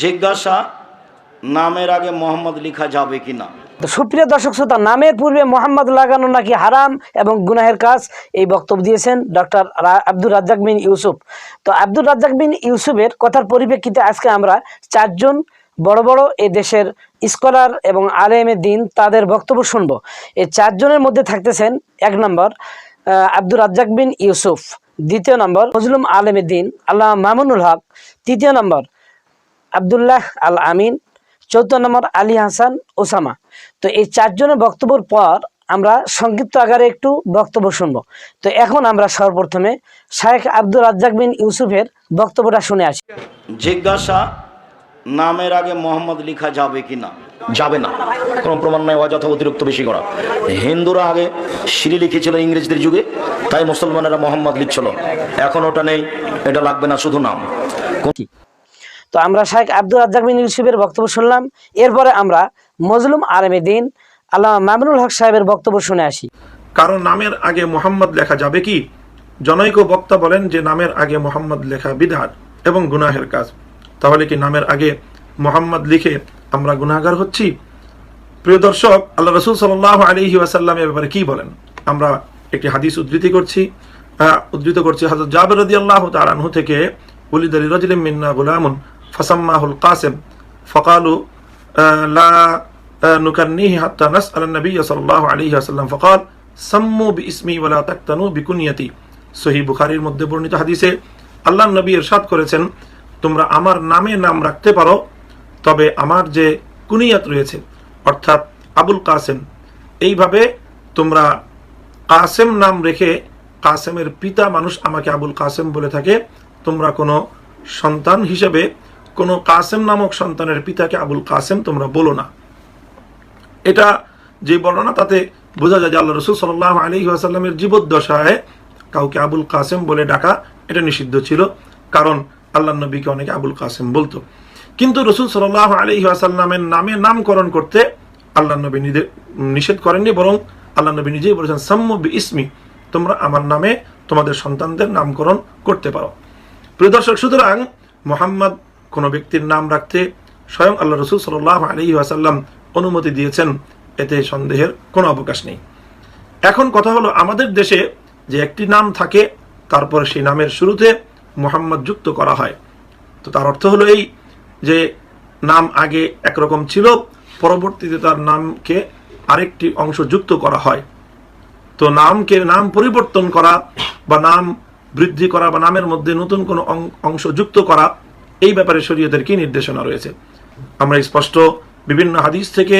জিজ্ঞাসা, নামের আগে মোহাম্মদ লেখা যাবে কি না সুপ্রিয় দর্শক শ্রোতা, নামের পূর্বে মোহাম্মদ লাগানো নাকি হারাম এবং গুনাহের কাজ? এই বক্তব্য দিয়েছেন ডক্টর আব্দুর রাজ্জাক বিন ইউসুফ। তো আব্দুর রাজ্জাক বিন ইউসুফের কথার পরিপ্রেক্ষিতে আজকে আমরা চারজন বড় বড় এ দেশের স্কলার এবং আলেমের দিন তাদের বক্তব্য শুনব। এই চারজনের মধ্যে থাকতেছেন এক নম্বর আব্দুর রাজ্জাক বিন ইউসুফ। দ্বিতীয় নম্বর ফজলুম আলেমের দিন আল্লাহ মামুনুল হক। তৃতীয় নম্বর আবদুল্লাহ আল আমিন চৌদ্দ নম্বর আলী হাসান ওসামা। তো এই চারজনের বক্তব্যের পর আমরা সংক্ষিপ্ত আকারে একটু বক্তব্য শুনব। তো এখন আমরা সর্বপ্রথমে শায়েখ আব্দুল রাজ্জাক বিন ইউসুফের বক্তব্যটা শুনে আসি। জিজ্ঞাসা নামের আগে মোহাম্মদ লিখা যাবে কি না? যাবে না। কোনো প্রমাণ নয় অযথা অতিরিক্ত বেশি করা। হিন্দুরা আগে সিঁড়ি লিখেছিল ইংরেজদের যুগে তাই মুসলমানেরা মোহাম্মদ লিখছিল। এখন ওটা নেই এটা লাগবে না শুধু নাম। তো আমরা শাহেখ আব্দুল রাজ্জাক বিন ইউসুফের বক্তব্য শুনলাম। এরপরে আমরা মজলুম আলমে দিন আল্লাহ মামুনুল হক সাহেবের বক্তব্য শুনে আসি। কারণ নামের আগে মোহাম্মদ লেখা যাবে কি? জনৈক বক্তা বলেন যে নামের আগে মোহাম্মদ লেখা বিধাত এবং গুনাহের কাজ। তাহলে কি নামের আগে মোহাম্মদ লিখে আমরা গুনাহগার হচ্ছি? প্রিয় দর্শক, আল্লাহ রসুল সাল্লাহ আলহি ওয়াসাল্লামের ব্যাপারে কি বলেন? আমরা একটি হাদিস উদ্ধৃতি করছি। উদ্ধৃত করছি হাজর জাবের রদি আল্লাহ তালানহু থেকে উলিদ আলী রজলিম মিন্না গুলামুন ফাসাম্মাহুল কাসেম ফকালু লা নুকান্নিহি হাত্তা নাস আলান নবী সাল্লাল্লাহু আলাইহি ওয়াসাল্লাম ফকাল সাম্মু বিইসমি ওয়ালা তাকতানু বিকুনিয়াতি সহি বুখারীর মধ্যে বর্ণিত হাদিসে আল্লাহ নবী এরশাদ করেছেন, তোমরা আমার নামে নাম রাখতে পারো, তবে আমার যে কুনিয়াত রয়েছে, অর্থাৎ আবুল কাসেম, এইভাবে তোমরা কাসেম নাম রেখে কাসেমের পিতা মানুষ আমাকে আবুল কাসেম বলে থাকে, তোমরা কোনো সন্তান হিসেবে কোনো কাসেম নামক সন্তানের পিতাকে আবুল কাসেম তোমরা বলো না। এটা যে বর্ণনা তাতে বোঝা যায় যে আল্লাহ রসুল সাল্লাহ আলী আসাল্লামের জীবদ্দশায় কাউকে আবুল কাসেম বলে ডাকা এটা নিষিদ্ধ ছিল, কারণ আল্লাহ নবীকে অনেকে আবুল কাসেম বলতো। কিন্তু রসুল সাল্লাহ আলী আসাল্লামের নামে নামকরণ করতে আল্লাহ নবী নিষেধ করেননি, বরং আল্লাহ নবী নিজেই বলেছেন সাম্য বি ইসমি তোমরা আমার নামে তোমাদের সন্তানদের নামকরণ করতে পারো। প্রিয় দর্শক, সুতরাং মোহাম্মদ কোনো ব্যক্তির নাম রাখতে স্বয়ং আল্লাহ রসুল সাল্লাহ আলী আসাল্লাম অনুমতি দিয়েছেন, এতে সন্দেহের কোনো অবকাশ নেই। এখন কথা হলো আমাদের দেশে যে একটি নাম থাকে, তারপর সেই নামের শুরুতে মোহাম্মদ যুক্ত করা হয়। তো তার অর্থ হলো এই যে নাম আগে একরকম ছিল, পরবর্তীতে তার নামকে আরেকটি অংশ যুক্ত করা হয়। তো নামকে নাম পরিবর্তন করা বা নাম বৃদ্ধি করা বা নামের মধ্যে নতুন কোনো অংশ যুক্ত করা এই ব্যাপারে শরীয়তের কি নির্দেশনা রয়েছে? আমরা স্পষ্ট বিভিন্ন হাদিস থেকে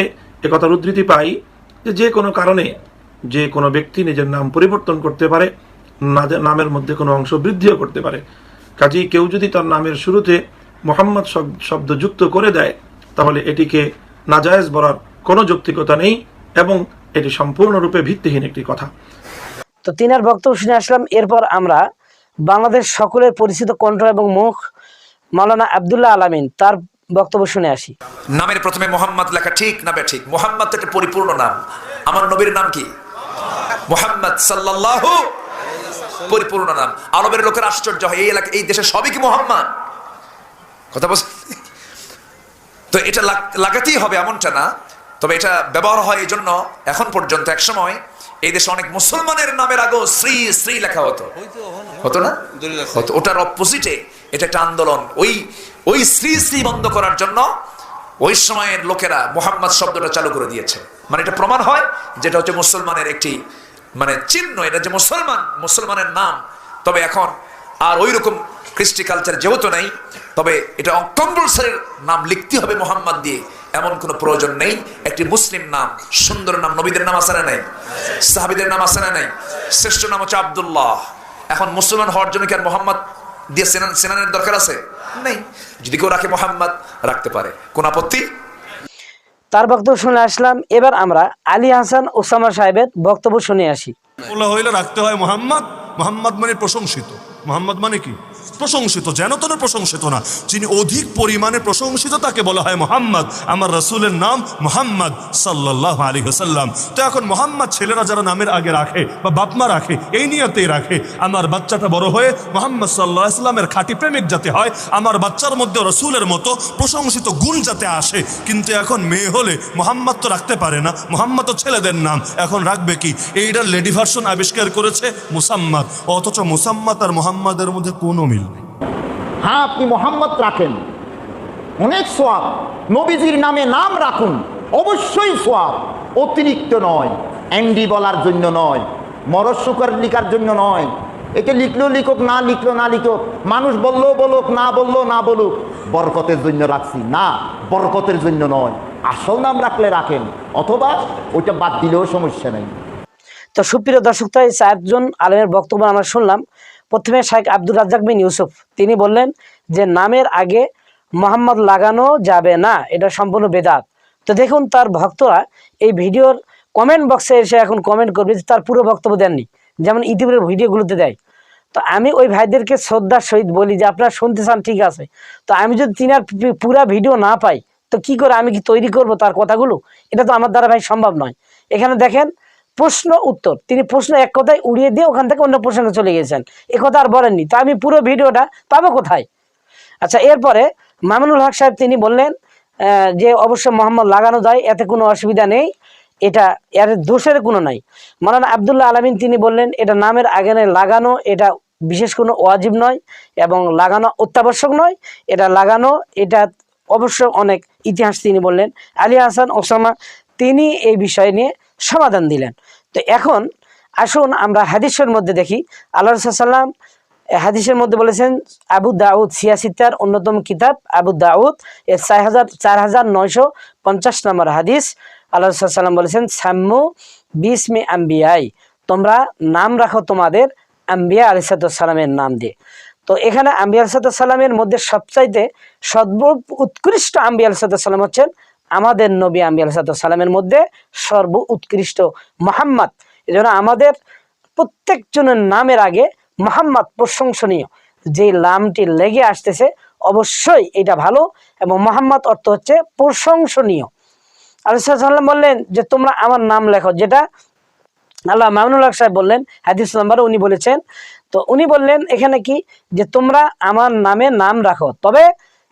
একথার উদ্ধৃতি পাই যে যে কোনো কারণে যে কোনো ব্যক্তি নিজের নাম পরিবর্তন করতে পারে নামের মধ্যে কোনো অংশ বৃদ্ধিও করতে পারে। কাজেই কেউ যদি তার নামের শুরুতে মোহাম্মদ শব্দ যুক্ত করে দেয়, তাহলে এটিকে নাজায়েজ বলার কোনো যৌক্তিকতা নেই এবং এটি সম্পূর্ণরূপে ভিত্তিহীন একটি কথা। তো তিনার বক্তব্য শুনে আসলাম, এরপর আমরা বাংলাদেশ সকলের পরিচিত কণ্ঠ এবং মুখ মাওলানা আবদুল্লাহ আলামিন তার বক্তব্য শুনে আসি। নামের প্রথমে মোহাম্মদ লেখা ঠিক না বে ঠিক। মোহাম্মদ একটা পরিপূর্ণ নাম। আমার নবীর নাম কি? মোহাম্মদ সাল্লাল্লাহু পরিপূর্ণ নাম। আরবের লোকের আশ্চর্য হয় এই এলাকা এই দেশে সবই কি মোহাম্মদ? কথা বলছি? তো এটা লাগাতেই হবে এমনটা না। তবে এটা ব্যবহার হয় এই জন্য এখন পর্যন্ত এক সময় এই দেশে অনেক মুসলমানের নামের আগেও শ্রী শ্রী লেখা হতো। হতো না? হতো ওটার অপোজিটে এটা একটা আন্দোলন। ওই ওই শ্রী শ্রী বন্ধ করার জন্য ওই সময়ের লোকেরা মোহাম্মদ শব্দটা চালু করে দিয়েছে। মানে এটা প্রমাণ হয় যেটা হচ্ছে মুসলমানের একটি মানে চিহ্ন এটা যে মুসলমান মুসলমানের নাম। তবে এখন আর ওই রকম কৃষ্টি কালচার যেহেতু নেই তবে এটা কম্পালসারির নাম লিখতে হবে মোহাম্মদ দিয়ে। এমন কোনো প্রয়োজন নেই। একটি মুসলিম নাম সুন্দর নাম নবীদের নাম না নেই? সাহাবিদের নাম না নেই? শ্রেষ্ঠ নাম হচ্ছে আব্দুল্লাহ। এখন মুসলমান হওয়ার জন্য কি আর মোহাম্মদ দিয়ে সেনান সেনানের দরকার আছে? নেই। যদি কেউ রাখে মোহাম্মদ রাখতে পারে। কোন আপত্তি? তার বক্তব্য শুনে আসলাম। এবার আমরা আলী হাসান ওসামা সাহেবের বক্তব্য শুনে আসি। বলা হইলে রাখতে হয় মোহাম্মদ। মোহাম্মদ মানে প্রশংসিত। মোহাম্মদ মানে কি? প্রশংসিত যেন তেন প্রশংসিত না। যিনি অধিক পরিমাণে প্রশংসিত তাকে বলা হয় মোহাম্মদ। আমার রসুলের নাম মোহাম্মদ সাল্লাহ আলী হাসাল্লাম তো এখন মোহাম্মদ ছেলেরা যারা নামের আগে রাখে বা বাপমা রাখে, এই নিয়তেই রাখে। আমার বাচ্চাটা বড় হয়ে মোহাম্মদ সাল্লাহ ইসলামের খাঁটি প্রেমিক যাতে হয়। আমার বাচ্চার মধ্যে রসুলের মতো প্রশংসিত গুণ যাতে আসে। কিন্তু এখন মেয়ে হলে মোহাম্মদ তো রাখতে পারে না। মোহাম্মদ তো ছেলেদের নাম। এখন রাখবে কি? এইটার লেডি ভার্সন আবিষ্কার করেছে মুসাম্মাদ। অথচ মুসাম্মাদ আর মোহাম্মদের মধ্যে কোনো মিল হ্যাঁ আপনি মোহাম্মদ রাখেন। অনেক সোয়াব। নবীজির নামে নাম রাখুন। অবশ্যই সোয়াব। অতিরিক্ত নয়। অ্যান্ডি বলার জন্য নয়। লিখার জন্য নয়। লিখলো লিখুক, না লিখলো না লিখুক। মানুষ বলল বলুক, না বলল না বলুক। বরকতের জন্য রাখছি। না, বরকতের জন্য নয়। আসল নাম রাখলে রাখেন। অথবা ওইটা বাদ দিলেও সমস্যা নেই। তো সুপ্রিয় দর্শক, তাই চারজন আলেমের বক্তব্য আমরা শুনলাম। প্রথমে শেখ আব্দুর রাজ্জাক বিন ইউসুফ। তিনি বললেন যে, নামের আগে মোহাম্মদ লাগানো যাবে না, এটা সম্পূর্ণ বেদাত। তো দেখুন তার ভক্তরা এই ভিডিওর কমেন্ট বক্সে এসে এখন কমেন্ট করবে যে, তার পুরো বক্তব্য দেননি। যেমন ইউটিউবের ভিডিওগুলোতে দেয়। তো আমি ওই ভাইদেরকে শ্রদ্ধার সহিত বলি যে, আপনারা শুনতে চান, ঠিক আছে। তো আমি যদি তিনার পি- পুরা ভিডিও না পাই, তো কি করে আমি কি তৈরি করব তার কথাগুলো? এটা তো আমার দ্বারা ভাই সম্ভব নয়। এখানে দেখেন প্রশ্ন উত্তর। তিনি প্রশ্ন এক কথায় উড়িয়ে দিয়ে ওখান থেকে অন্য প্রসঙ্গে চলে গেছেন এ কথা আর বলেননি। তো আমি পুরো ভিডিওটা পাবো কোথায়? আচ্ছা এরপরে মামুনুল হক সাহেব তিনি বললেন যে অবশ্য মোহাম্মদ লাগানো যায়, এতে কোনো অসুবিধা নেই। এটা, এর দোষের কোনো নাই। মালানা আবদুল্লাহ আলমিন তিনি বললেন, এটা নামের আগে লাগানো, এটা বিশেষ কোনো ওয়াজিব নয় এবং লাগানো অত্যাবশ্যক নয়। এটা লাগানো, এটা অবশ্য অনেক ইতিহাস তিনি বললেন। আলী হাসান, ওসামা, তিনি এই বিষয় নিয়ে সমাধান দিলেন। তো এখন আসুন আমরা হাদিসের মধ্যে দেখি আল্লাহ রসাল্লাম হাদিসের মধ্যে বলেছেন, আবু দাউদ সিয়াসিতার অন্যতম কিতাব, আবু দাউদ, এর চার হাজার চার হাজার নয়শো পঞ্চাশ নম্বর হাদিস। আল্লাহ সাল্লাম বলেছেন, সাম্মু বিসমি আম্বিয়াই, তোমরা নাম রাখো তোমাদের আম্বিয়া আলিসাল্লামের নাম দিয়ে। তো এখানে আম্বিয়া আলিসাল্লামের মধ্যে সবচাইতে সর্ব উৎকৃষ্ট আম্বিয়া আলিসাল্লাম হচ্ছেন আমাদের নবী আম্বিয়া আলিসাল্লামের মধ্যে সর্ব উৎকৃষ্ট মোহাম্মদ। এই জন্য আমাদের প্রত্যেকজনের নামের আগে মোহাম্মদ প্রশংসনীয়। যে নামটি লেগে আসতেছে, অবশ্যই এটা ভালো এবং মোহাম্মদ অর্থ হচ্ছে প্রশংসনীয়। আলিসাল্লাম বললেন যে, তোমরা আমার নাম লেখো। যেটা আল্লাহ মামুনুল হক সাহেব বললেন, হাদিস নাম্বারে উনি বলেছেন। তো উনি বললেন এখানে কি? যে, তোমরা আমার নামে নাম রাখো। তবে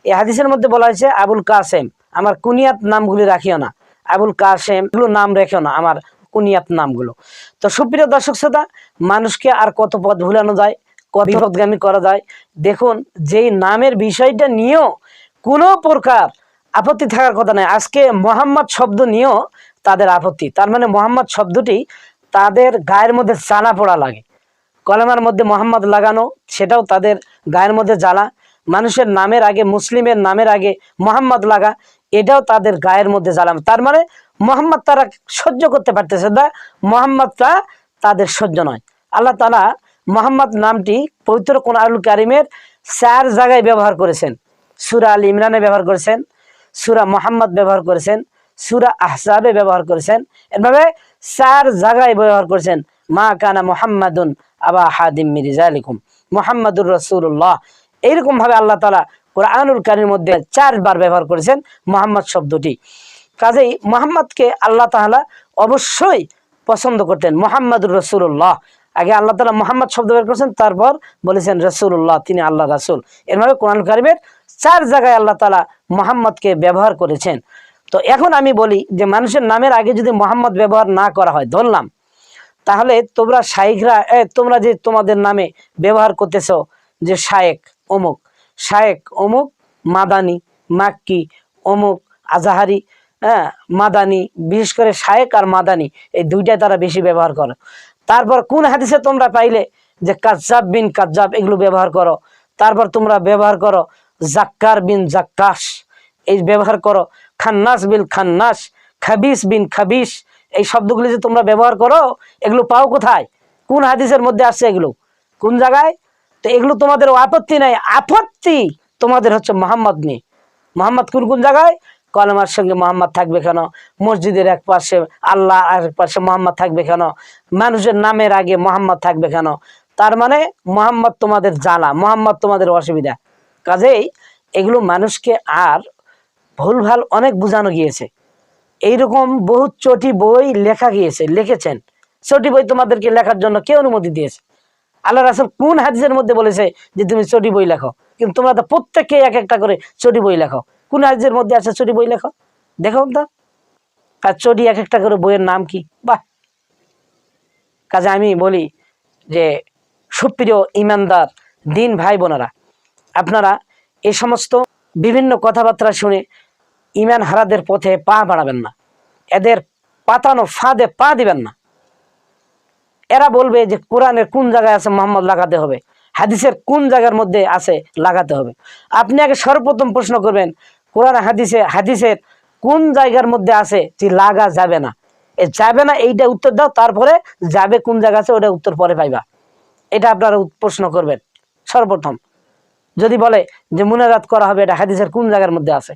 এই হাদিসের মধ্যে বলা হয়েছে আবুল কাসেম। আমার কুনিয়াত নামগুলি রাখিও না। আবুল কাসেম এগুলো নাম রেখেও না, আমার কুনিয়াত নামগুলো। তো সুপ্রিয় দর্শক শ্রোতা, মানুষকে আর কত পথ ভুলানো যায়, কত বিপদগামী করা যায়? দেখুন, যেই নামের বিষয়টা নিয়েও কোনো প্রকার আপত্তি থাকার কথা নয়। আজকে মোহাম্মদ শব্দ নিয়েও তাদের আপত্তি। তার মানে মোহাম্মদ শব্দটি তাদের গায়ের মধ্যে চানা পড়া লাগে। কলেমার মধ্যে মোহাম্মদ লাগানো, সেটাও তাদের গায়ের মধ্যে জ্বালা। মানুষের নামের আগে, মুসলিমের নামের আগে মোহাম্মদ লাগা এটাও তাদের গায়ের মধ্যে জ্বালা তার মানে মোহাম্মদ তারা সহ্য করতে পারতেছে না মোহাম্মদটা তাদের সহ্য নয়। আল্লাহ তালা মোহাম্মদ নামটি পবিত্র কোন আলুল কারিমের চার জায়গায় ব্যবহার করেছেন। সুরা আল ইমরানে ব্যবহার করেছেন, সুরা মোহাম্মদ ব্যবহার করেছেন, সুরা আহসাবে ব্যবহার করেছেন। এভাবে চার জায়গায় ব্যবহার করেছেন। মা কানা মোহাম্মদুন আবা হাদিম মিরিজা আলিকুম মোহাম্মদুর রসুল্লাহ এইরকম ভাবে আল্লাহ তালা কোরআনুল কারির মধ্যে চারবার ব্যবহার করেছেন মোহাম্মদ শব্দটি। কাজেই মোহাম্মদকে আল্লাহ তাআলা অবশ্যই পছন্দ করতেন মোহাম্মদুর রসুল্লাহ আগে আল্লাহ তালা মোহাম্মদ শব্দ বের করেছেন, তারপর বলেছেন রসুল্লাহ তিনি আল্লাহ রাসুল। এরভাবে কোরআন কারিমের চার জায়গায় আল্লাহ তালা মোহাম্মদকে ব্যবহার করেছেন। তো এখন আমি বলি যে মানুষের নামের আগে যদি মোহাম্মদ ব্যবহার না করা হয়, ধরলাম, তাহলে তোমরা শাইখরা তোমরা যে তোমাদের নামে ব্যবহার করতেছ, যে শায়েক অমুক শায়েক অমুক, মাদানি, মাক্কি, অমুক, আজাহারি হ্যাঁ মাদানি, বিশেষ করে শায়েক আর মাদানি, এই দুইটাই তারা বেশি ব্যবহার করে। তারপর কোন হাদিসে তোমরা পাইলে যে কাজ্জাব বিন কাজ্জাব এগুলো ব্যবহার করো? তারপর তোমরা ব্যবহার করো জাক্কার বিন জাক্কাস এই ব্যবহার করো খান্নাস বিন খান্নাস, খাবিস বিন খাবিস, এই শব্দগুলি যে তোমরা ব্যবহার করো, এগুলো পাও কোথায়? কোন হাদিসের মধ্যে আসছে এগুলো? কোন জায়গায়? তো এগুলো তোমাদের আপত্তি নাই। আপত্তি তোমাদের হচ্ছে মোহাম্মদ নিয়ে মোহাম্মদ কোন কোন জায়গায়? কলমার সঙ্গে মোহাম্মদ থাকবে কেন? মসজিদের এক পাশে আল্লাহ আর এক পাশে মোহাম্মদ থাকবে কেন? মানুষের নামের আগে মোহাম্মদ থাকবে কেন? তার মানে মোহাম্মদ তোমাদের জ্বালা, মোহাম্মদ তোমাদের অসুবিধা। কাজেই এগুলো মানুষকে আর ভুলভাল অনেক বোঝানো গিয়েছে। এইরকম বহু চটি বই লেখা গিয়েছে, লিখেছেন। চটি বই তোমাদেরকে লেখার জন্য কে অনুমতি দিয়েছে? আল্লাহ রাসুল কোন হাদিসের মধ্যে বলেছে যে তুমি চটি বই লেখো? কিন্তু তোমরা তো প্রত্যেককে এক একটা করে চটি বই লেখো। কোন হাদিসের মধ্যে আছে চটি বই লেখো? দেখো তো। আর চটি এক একটা করে বইয়ের নাম কি? বাহ! কাজে আমি বলি যে, সুপ্রিয় ইমানদার, দিন ভাই বোনেরা, আপনারা এই সমস্ত বিভিন্ন কথাবার্তা শুনে ইমান হারাদের পথে পা বাড়াবেন না। এদের পাতানো ফাঁদে পা দিবেন না। এরা বলবে যে কোরআনের কোন জায়গায় আছে মোহাম্মদ লাগাতে হবে? হাদিসের কোন জায়গার মধ্যে আছে লাগাতে হবে? আপনি আগে সর্বপ্রথম প্রশ্ন করবেন, কোরআন হাদিসে, হাদিসের কোন জায়গার মধ্যে আছে যে লাগা যাবে না? এ যাবে না, এইটা উত্তর দাও, তারপরে যাবে কোন জায়গা আছে ওটা উত্তর পরে পাইবা। এটা আপনারা প্রশ্ন করবেন। সর্বপ্রথম যদি বলে যে মুনাজাত করা হবে, এটা হাদিসের কোন জায়গার মধ্যে আছে?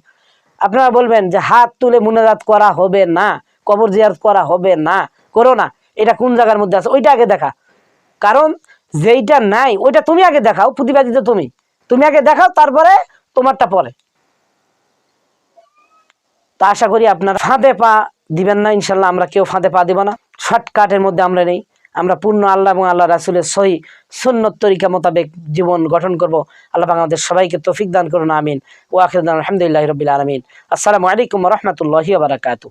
আপনারা বলবেন যে হাত তুলে মুনাজাত করা হবে না, কবর জিয়ারত করা হবে না, করো না। এটা কোন জায়গার মধ্যে আছে? ওইটা আগে দেখা। কারণ যেইটা নাই, ওইটা তুমি আগে দেখাও প্রতিবাদী তো তুমি। তুমি আগে দেখাও, তারপরে তোমারটা পরে। তা আশা করি আপনারা ফাঁদে পা দিবেন না, ইনশাল্লাহ আমরা কেউ ফাঁদে পা দিব না। শর্টকাটের মধ্যে আমরা নেই। আমরা পূর্ণ আল্লাহ এবং আল্লাহ রাসুলের সহি সুন্নত তরিকা মোতাবেক জীবন গঠন করব। আল্লাহ আমাদের সবাইকে তৌফিক দান করুন, আমিন। ও আখির আলহামদুলিল্লাহ রবিল আলমিন। আসসালামু আলাইকুম রহমতুল্লাহি বারাকাতু